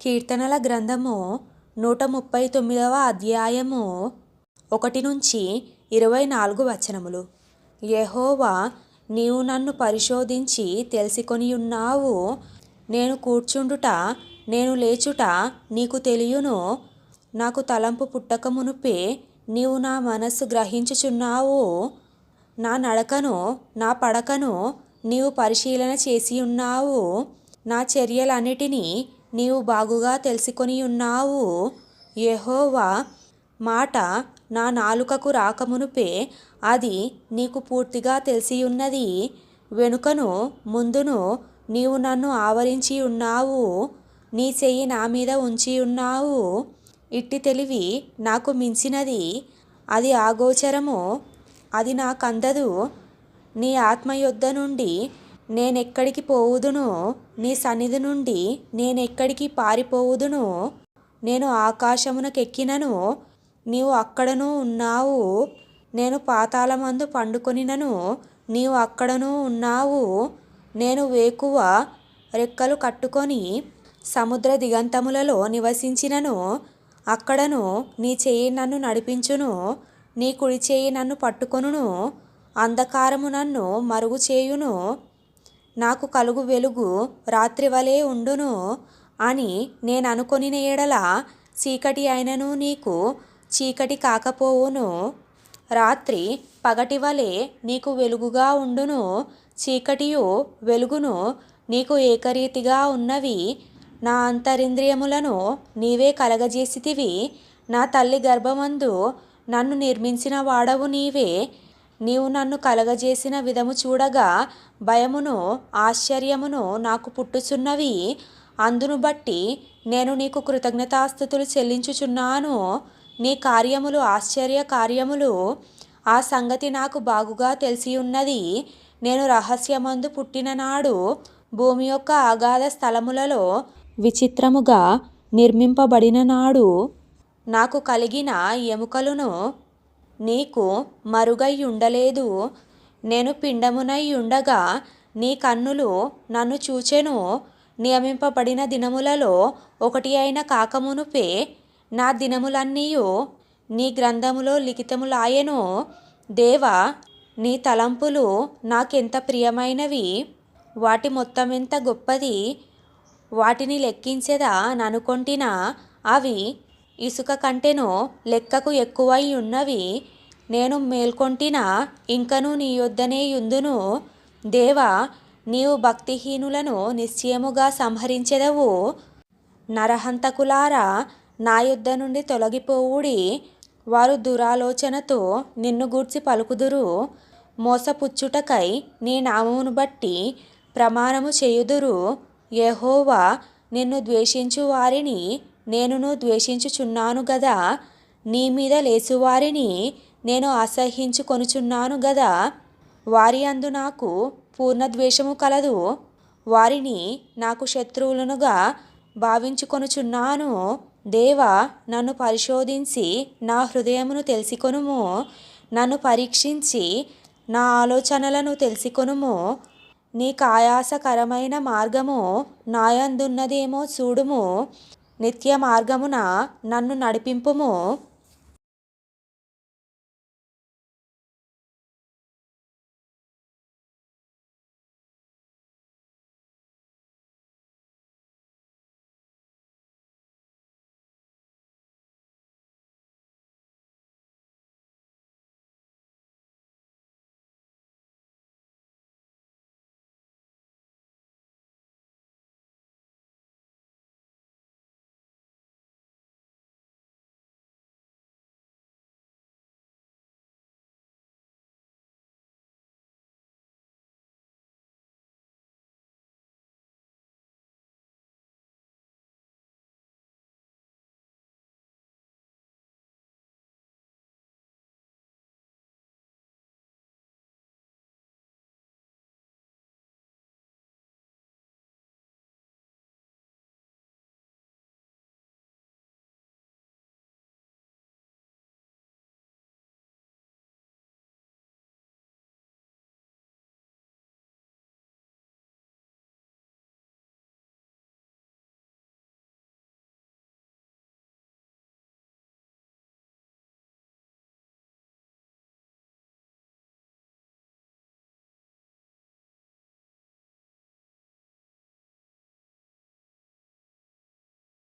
కీర్తనల గ్రంథము నూట ముప్పై తొమ్మిదవ అధ్యాయము ఒకటి నుంచి ఇరవై నాలుగు వచనములు. యెహోవా నీవు నన్ను పరిశోధించి తెలుసుకొని ఉన్నావు నేను కూర్చుండుట నేను లేచుట నీకు తెలియును. నాకు తలంపు పుట్టక మునుపే నీవు నా మనస్సు గ్రహించుచున్నావు. నా నడకను నా పడకను నీవు పరిశీలన చేసి ఉన్నావు నా చర్యలన్నిటినీ నీవు బాగుగా తెలుసుకొని ఉన్నావు. యెహోవా మాట నా నాలుకకు రాకమునుపే అది నీకు పూర్తిగా తెలిసి ఉన్నది వెనుకను ముందును నీవు నన్ను ఆవరించి ఉన్నావు. నీ చెయ్యి నా మీద ఉంచి ఉన్నావు. ఇట్టి తెలివి నాకు మించినది. అది ఆగోచరము. అది నాకందదు. నీ ఆత్మ యొద్ద నుండి నేనెక్కడికి పోవుదును నీ సన్నిధి నుండి నేనెక్కడికి పారిపోవుదును నేను ఆకాశమునకెక్కినను నీవు అక్కడను ఉన్నావు. నేను పాతాళమందు పండుకొనినను నీవు అక్కడను ఉన్నావు. నేను వేకువ రెక్కలు కట్టుకొని సముద్ర దిగంతములలో నివసించినను అక్కడను నీ చేయి నన్ను నడిపించును నీ కుడి చేయి నన్ను పట్టుకొనును అంధకారము నన్ను మరుగు చేయును. నాకు కలుగు వెలుగు రాత్రి వలే ఉండును అని నేను అనుకొనిన ఎడల చీకటి అయినను నీకు చీకటి కాకపోవును. రాత్రి పగటి వలే నీకు వెలుగుగా ఉండును చీకటియు వెలుగును నీకు ఏకరీతిగా ఉన్నవి. నా అంతరింద్రియములను నీవే కలగజేసితివి. నా తల్లి గర్భమందు నన్ను నిర్మించిన వాడవు నీవే. నీవు నన్ను కలగజేసిన విధము చూడగా భయమును ఆశ్చర్యమును నాకు పుట్టుచున్నవి. అందును బట్టి నేను నీకు కృతజ్ఞతాస్థుతులు చెల్లించుచున్నాను. నీ కార్యములు ఆశ్చర్య కార్యములు. ఆ సంగతి నాకు బాగుగా తెలిసి ఉన్నది నేను రహస్యమందు పుట్టిన నాడు భూమి యొక్క అగాధ స్థలములలో విచిత్రముగా నిర్మింపబడిన నాడు నాకు కలిగిన ఎముకలను నీకు మరుగై ఉండలేదు. నేను పిండమునై ఉండగా నీ కన్నులు నన్ను చూచెను. నియమింపబడిన దినములలో ఒకటి అయిన కాకమునుపే నా దినములన్నీయు నీ గ్రంథములో లిఖితములాయెను. దేవా నీ తలంపులు నాకెంత ప్రియమైనవి? వాటి మొత్తమెంత గొప్పది? వాటిని లెక్కించేదా ననుకొంటినా? అవి ఇసుక కంటెను లెక్కకు ఎక్కువై ఉన్నవి నేను మేల్కొంటినా ఇంకను నీ యొద్దనే యుందును. దేవా నీవు భక్తిహీనులను నిశ్చయముగా సంహరించెదవు. నరహంతకులారా నా యుద్ధ నుండి తొలగిపోవుడి. వారు దురాలోచనతో నిన్ను గూర్చి పలుకుదురు. మోసపుచ్చుటకై నీ నామమును బట్టి ప్రమాణము చేయుదురు. యెహోవా నిన్ను ద్వేషించు వారిని నేనును ద్వేషించుచున్నాను గదా? నీ మీద లేసువారిని నేను అసహ్యించుకొనుచున్నాను గదా? వారి అందు నాకు పూర్ణ ద్వేషము కలదు. వారిని నాకు శత్రువులనుగా భావించుకొనుచున్నాను. దేవా నన్ను పరిశోధించి నా హృదయమును తెలుసుకొనుము. నన్ను పరీక్షించి నా ఆలోచనలను తెలుసుకొనుము. నీకు ఆయాసకరమైన మార్గము నాయందున్నదేమో చూడుము. నిత్య మార్గమున నన్ను నడిపింపుము.